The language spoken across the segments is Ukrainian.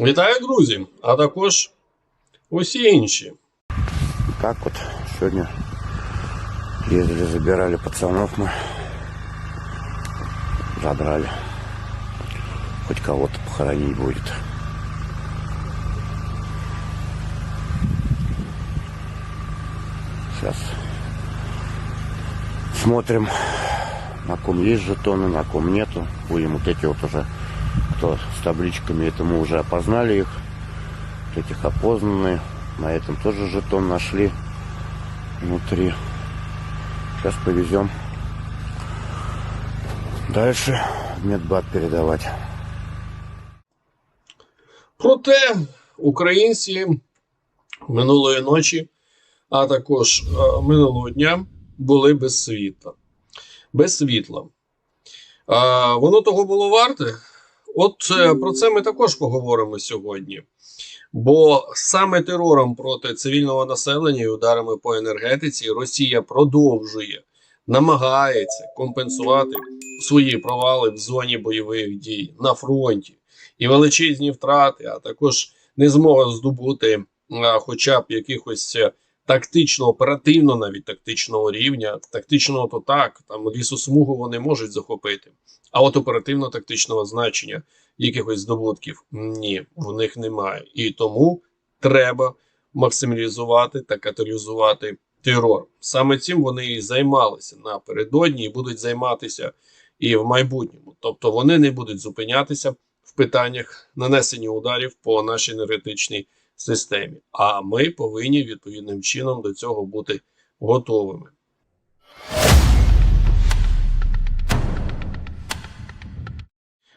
Вітаю, друзі! А також усі інші. Так вот, сегодня ездили, забирали пацанов мы. Забрали. Хоть кого-то похоронить будет. Сейчас смотрим, на ком есть жетоны, на ком нету. Будем вот эти вот уже, кто с табличками, это мы уже опознали их. Вот этих опознанные. На этом тоже жетон нашли внутри. Сейчас повезем дальше в медбат передавать. Проте українці минулої ночі, а також е, минулого дня були без світла. Без світла. А, воно того було варте. От е, про це ми також поговоримо сьогодні. Бо саме терором проти цивільного населення і ударами по енергетиці Росія продовжує намагається компенсувати свої провали в зоні бойових дій на фронті і величезні втрати, а також не змога здобути а, хоча б якихось е, тактично, оперативно, навіть тактичного рівня, тактичного то так, там лісосмугу вони можуть захопити. А от оперативно-тактичного значення якихось здобутків ні, в них немає. І тому треба максималізувати та каталізувати терор. Саме цим вони і займалися напередодні і будуть займатися і в майбутньому. Тобто вони не будуть зупинятися в питаннях нанесення ударів по нашій енергетичній системі. А ми повинні відповідним чином до цього бути готовими.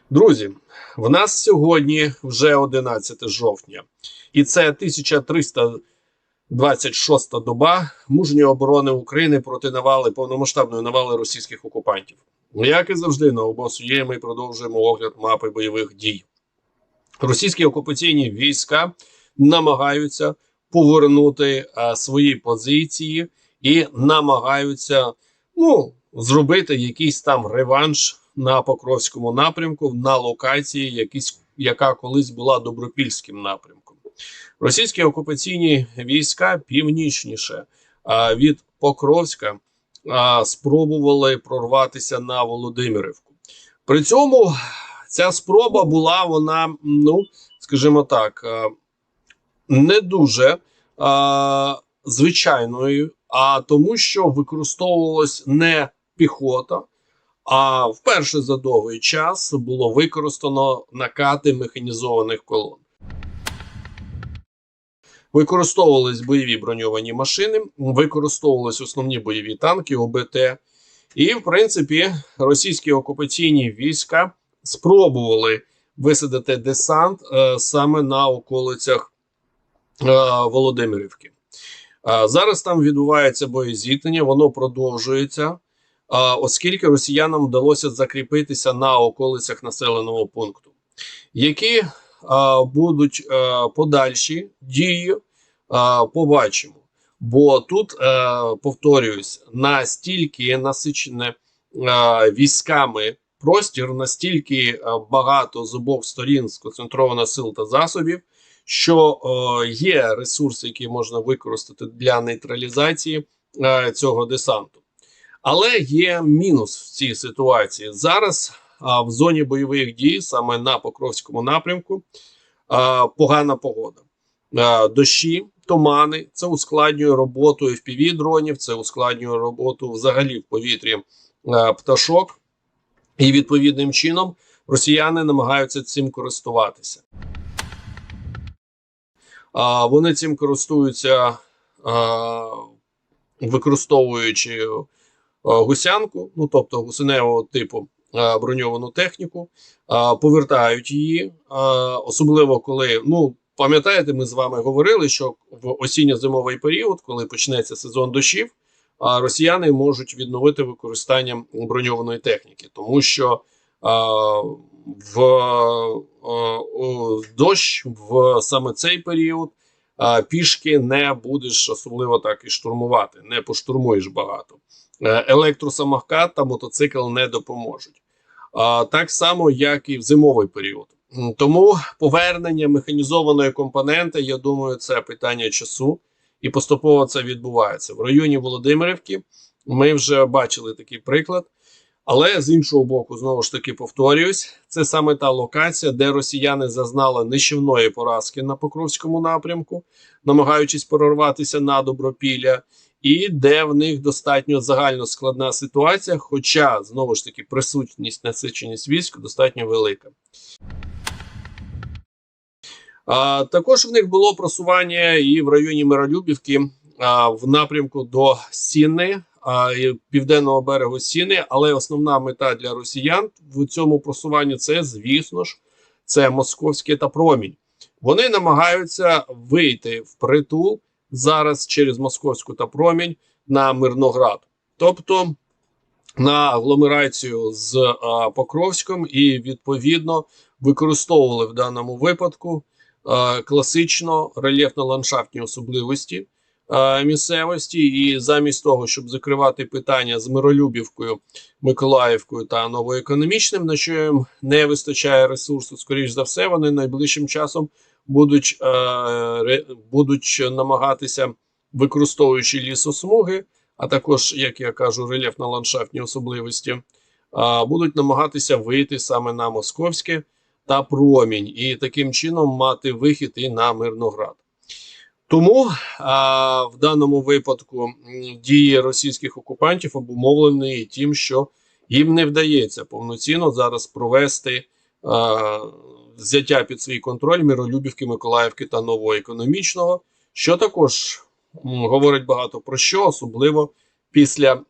Друзі, в нас сьогодні вже 11 жовтня, і це 1326 доба мужньої оборони України проти навали повномасштабної навали російських окупантів. Як і завжди, на обосу є, ми продовжуємо огляд мапи бойових дій. Російські окупаційні війська намагаються повернути а, свої позиції і намагаються ну, зробити якийсь там реванш на Покровському напрямку на локації, якісь, яка колись була добропільським напрямком. Російські окупаційні війська північніше а, від Покровська а, спробували прорватися на Володимирівку. При цьому ця спроба була вона, ну скажімо так, не дуже а, звичайною, а тому, що використовувалась не піхота. А вперше за довгий час було використано накати механізованих колон. Використовувались бойові броньовані машини, використовувались основні бойові танки ОБТ. І, в принципі, російські окупаційні війська спробували висадити десант е, саме на околицях Володимирівки. Е, зараз там відбувається боєзіткнення, воно продовжується оскільки росіянам вдалося закріпитися на околицях населеного пункту. Які будуть подальші дії, побачимо. Бо тут, повторююсь, настільки насичене військами простір, настільки багато з обох сторін сконцентровано сил та засобів, що а, є ресурси, які можна використати для нейтралізації а, цього десанту. Але є мінус в цій ситуації. Зараз а, в зоні бойових дій, саме на Покровському напрямку, погана погода. Дощі, тумани. Це ускладнює роботу fpv дронів, це ускладнює роботу взагалі в повітрі пташок. І відповідним чином росіяни намагаються цим користуватися. Вони цим користуються, використовуючи е, гусянку, ну тобто гусеневого типу броньовану техніку, повертають її, особливо коли ну. Пам'ятаєте, ми з вами говорили, що в осінньо-зимовий період, коли почнеться сезон дощів, росіяни можуть відновити використання броньованої техніки, тому що в дощ в саме цей період пішки не будеш особливо так і штурмувати, не поштурмуєш багато. Е, електросамокат та мотоцикл не допоможуть. Так само, як і в зимовий період. Тому повернення механізованої компоненти, я думаю, це питання часу, і поступово це відбувається. В районі Володимирівки ми вже бачили такий приклад. Але з іншого боку, знову ж таки повторююсь, це саме та локація, де росіяни зазнали нищівної поразки на Покровському напрямку, намагаючись прорватися на Добропілля, і де в них достатньо загально складна ситуація, хоча знову ж таки присутність насиченість військ достатньо велика. А, також в них було просування і в районі Миролюбівки а, в напрямку до Сіни, південного берегу Сіни. Але основна мета для росіян в цьому просуванні це, звісно ж, це московське та промінь. Вони намагаються вийти в притул зараз через московську та промінь на Мирноград, тобто на агломерацію з а, Покровськом, і відповідно використовували в даному випадку е, класично рельєфно-ландшафтні особливості місцевості, і замість того, щоб закривати питання з Миролюбівкою, Миколаївкою та новоекономічним, на що їм не вистачає ресурсу, скоріш за все, вони найближчим часом будуть, е, будуть намагатися, використовуючи лісосмуги, а також, як я кажу, рельєфно-ландшафтні особливості, е, будуть намагатися вийти саме на московське та промінь, і таким чином мати вихід і на Мирноград. Тому а, в даному випадку дії російських окупантів обумовлені тим, що їм не вдається повноцінно зараз провести а, взяття під свій контроль Миролюбівки, Миколаївки та новоекономічного, що також м, говорить багато про що, особливо після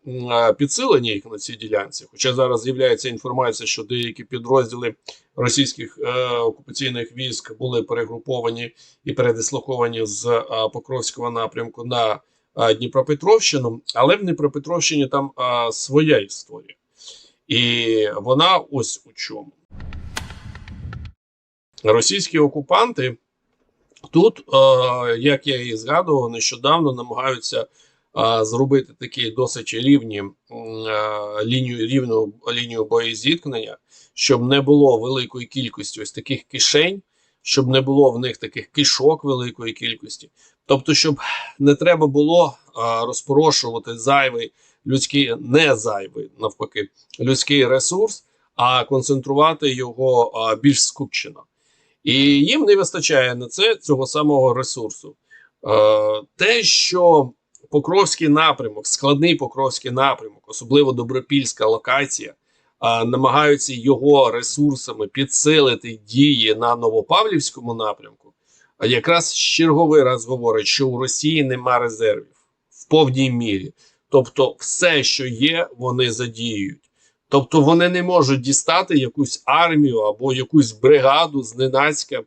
підсилення їх на цій ділянці. Хоча зараз з'являється інформація, що деякі підрозділи російських е, окупаційних військ були перегруповані і передислоковані з Покровського напрямку на Дніпропетровщину, але в Дніпропетровщині там своя історія, і вона ось у чому. Російські окупанти тут, е, як я і згадував, нещодавно намагаються зробити такі досить рівні е, лінію рівну лінію боєзіткнення, щоб не було великої кількості ось таких кишень, щоб не було в них таких кишок великої кількості. Тобто, щоб не треба було розпорошувати зайвий людський, не зайвий, навпаки, людський ресурс, а концентрувати його більш скупчено. І їм не вистачає на це цього самого ресурсу. Е, те, що Покровський напрямок, складний Покровський напрямок, особливо добропільська локація, намагаються його ресурсами підсилити дії на Новопавлівському напрямку, а якраз черговий раз говорить, що у Росії нема резервів в повній мірі. Тобто, все, що є, вони задіюють. Тобто вони не можуть дістати якусь армію або якусь бригаду зненацька,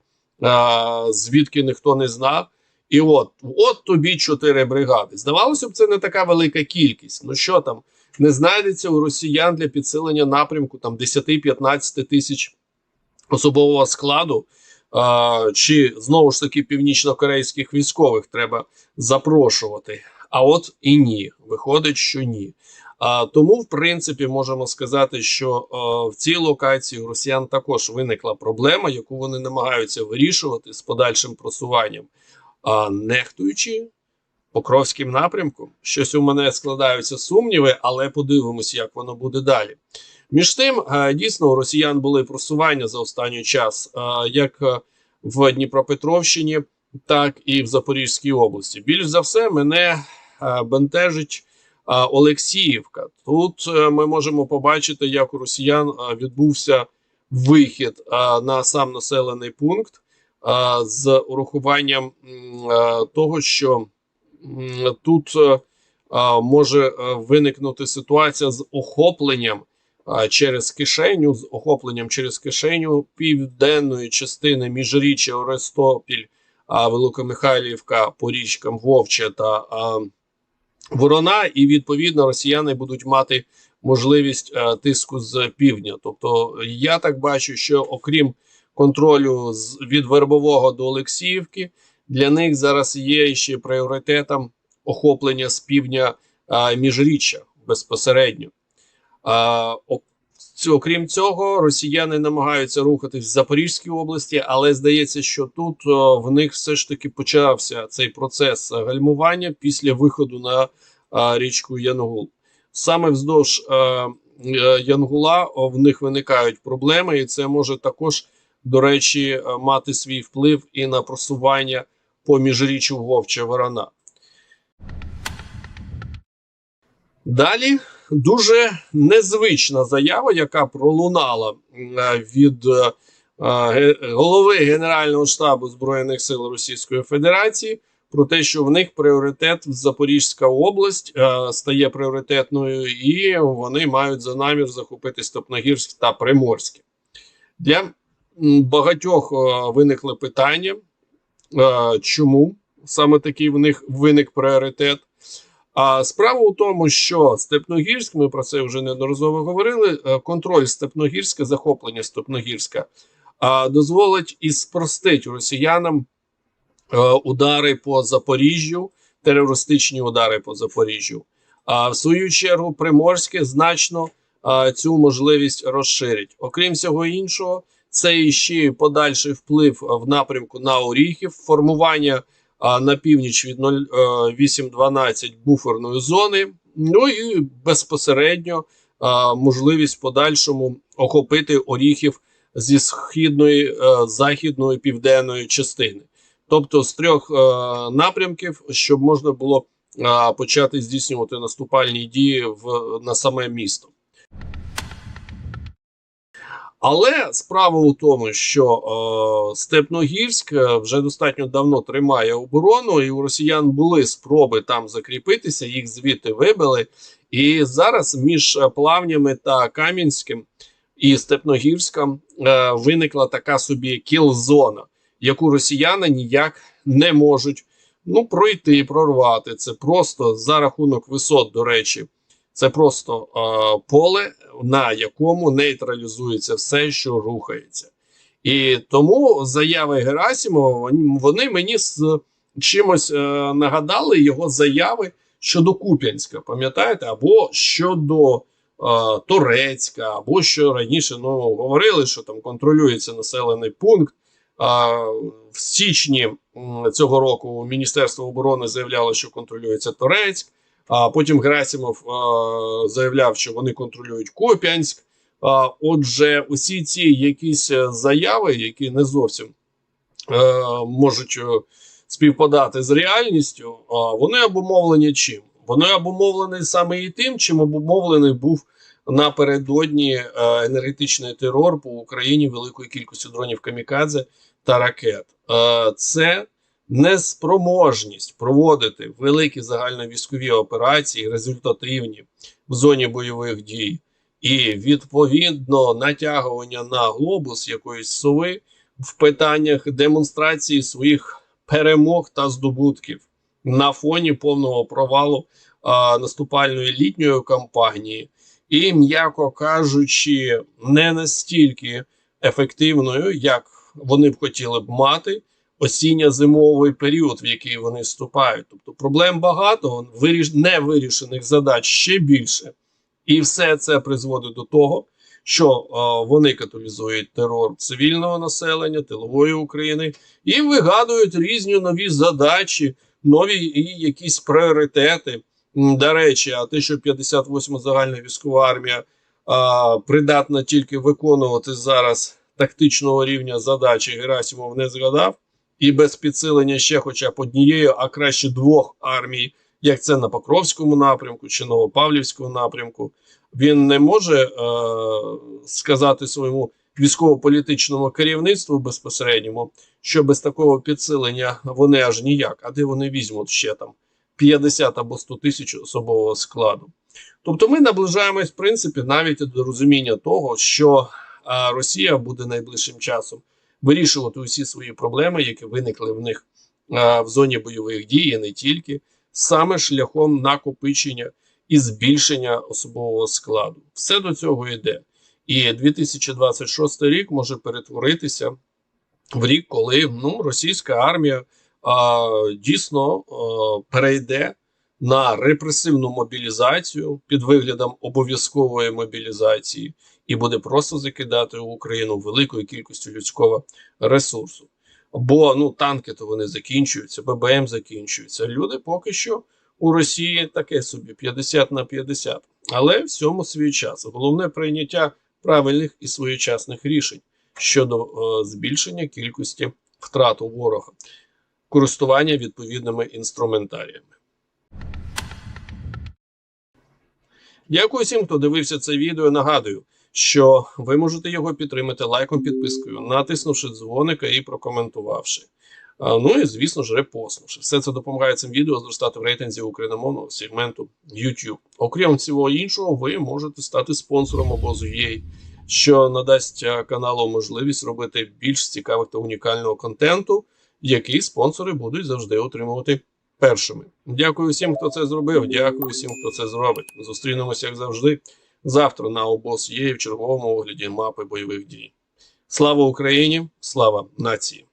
звідки ніхто не знав. І от, от тобі чотири бригади. Здавалося б, це не така велика кількість. Ну що там, не знайдеться у росіян для підсилення напрямку там 10-15 тисяч особового складу, а, чи знову ж таки північно-корейських військових треба запрошувати. А от і ні, виходить, що ні. А, тому, в принципі, можемо сказати, що а, в цій локації у росіян також виникла проблема, яку вони намагаються вирішувати з подальшим просуванням, нехтуючи Покровським напрямком. Щось у мене складаються сумніви, але подивимось, як воно буде далі. Між тим, е, дійсно, у росіян були просування за останній час, е, як е, в Дніпропетровщині, так і в Запорізькій області. Більш за все, мене бентежить Олексіївка. Тут ми можемо побачити, як у росіян відбувся вихід на сам населений пункт з урахуванням е, того, що тут е, може е, виникнути ситуація з охопленням через кишеню, з охопленням через кишеню південної частини міжріччя Орестопіль, Великомихайлівка по річкам Вовче та Ворона, і відповідно росіяни будуть мати можливість е, тиску з півдня. Тобто, я так бачу, що окрім контролю від Вербового до Олексіївки, для них зараз є ще пріоритетом охоплення з півдня а, міжріччя безпосередньо. А, о- Цього, росіяни намагаються рухатись в Запорізькій області, але здається, що тут о, в них все ж таки почався цей процес гальмування після виходу на е, річку Янгул. Саме вздовж е, е, Янгула в них виникають проблеми, і це може також, речі, е, мати свій вплив і на просування по міжріччю Вовча Ворона. Далі дуже незвична заява, яка пролунала е, від е, голови Генерального штабу Збройних сил Російської Федерації про те, що в них пріоритет в Запорізька область стає пріоритетною, і вони мають за намір захопити Степногірськ та Приморське. Для багатьох е, виникли питання, е, чому саме такий в них виник пріоритет. А справа у тому, що Степногірськ, ми про це вже неодноразово говорили. е, Контроль Степногірська, захоплення Степногірська дозволить і спростить росіянам удари по Запоріжжю, терористичні удари по Запоріжжю. А в свою чергу Приморське значно цю можливість розширить. Окрім всього іншого, це іще й подальший вплив в напрямку на Оріхів, формування а, на північ від 0812 буферної зони. Ну і безпосередньо а, можливість подальшому охопити Оріхів зі східної, е, західної, південної частини. Тобто з трьох е, напрямків, щоб можна було е, почати здійснювати наступальні дії в, на саме місто. Але справа у тому, що е, Степногірськ е, вже достатньо давно тримає оборону, і у росіян були спроби там закріпитися, їх звідти вибили. І зараз між е, плавнями та Кам'янським і Степногірськом е, виникла така собі кіл-зона, яку росіяни ніяк не можуть ну, пройти, прорвати. Це просто за рахунок висот, до речі, це просто е, поле, на якому нейтралізується все, що рухається. І тому заяви Герасимова вони, мені з чимось е, нагадали його заяви щодо Куп'янська, пам'ятаєте, або щодо е, Торецька, або що раніше ну, говорили, що там контролюється населений пункт. А, в січні цього року Міністерство оборони заявляло, що контролюється Торецьк. А потім Герасимов а, заявляв, що вони контролюють Коп'янськ. Отже, усі ці якісь е, заяви, які не зовсім е, можуть е, співпадати з реальністю, вони обумовлені чим? Вони обумовлені саме і тим, чим обумовлений був напередодні е, енергетичний терор по Україні великою кількістю дронів камікадзе та ракет. Е, це неспроможність проводити великі загальновійськові операції, результативні в зоні бойових дій, і відповідно натягування на глобус якоїсь сови в питаннях демонстрації своїх перемог та здобутків на фоні повного провалу а, наступальної літньої кампанії, і, м'яко кажучи, не настільки ефективною, як вони б хотіли б мати осінньо-зимовий період, в який вони вступають. Тобто проблем багато, виріш... невирішених задач ще більше. І все це призводить до того, що е, вони каталізують терор цивільного населення, тилової України і вигадують різні нові задачі, нові і якісь пріоритети. До речі, а те, що 58-ма загальна військова армія а, придатна тільки виконувати зараз тактичного рівня задачі, Герасимов не згадав, і без підсилення ще хоча б однією, а краще двох армій, як це на Покровському напрямку чи Новопавлівському напрямку, він не може е, сказати своєму військово-політичному керівництву безпосередньому, що без такого підсилення вони аж ніяк. А де вони візьмуть ще там 50 або 100 тисяч особового складу? Тобто ми наближаємось, в принципі, навіть до розуміння того, що Росія буде найближчим часом вирішувати усі свої проблеми, які виникли в них а, в зоні бойових дій, і не тільки, саме шляхом накопичення і збільшення особового складу. Все до цього йде. І 2026 рік може перетворитися в рік, коли ну, російська армія а, дійсно а, перейде на репресивну мобілізацію під виглядом обов'язкової мобілізації, і буде просто закидати Україну великою кількістю людського ресурсу. Бо ну танки то вони закінчуються, ББМ закінчуються. Люди поки що у Росії таке собі 50 на 50. Але всьому свій час. Головне прийняття правильних і своєчасних рішень щодо е, збільшення кількості втрат у ворога, користування відповідними інструментаріями. Дякую всім, хто дивився це відео. Нагадую, що ви можете його підтримати лайком, підпискою, натиснувши дзвоника і прокоментувавши. Ну і звісно ж, репостнувши. Все це допомагає цим відео зростати в рейтинзі україномовного сегменту YouTube. Окрім всього іншого, ви можете стати спонсором обозу UA, що надасть каналу можливість робити більш цікавих та унікального контенту, який спонсори будуть завжди отримувати першими. Дякую всім, хто це зробив. Дякую всім, хто це зробить. Зустрінемося, як завжди, завтра на обоз є в черговому огляді мапи бойових дій. Слава Україні! Слава нації!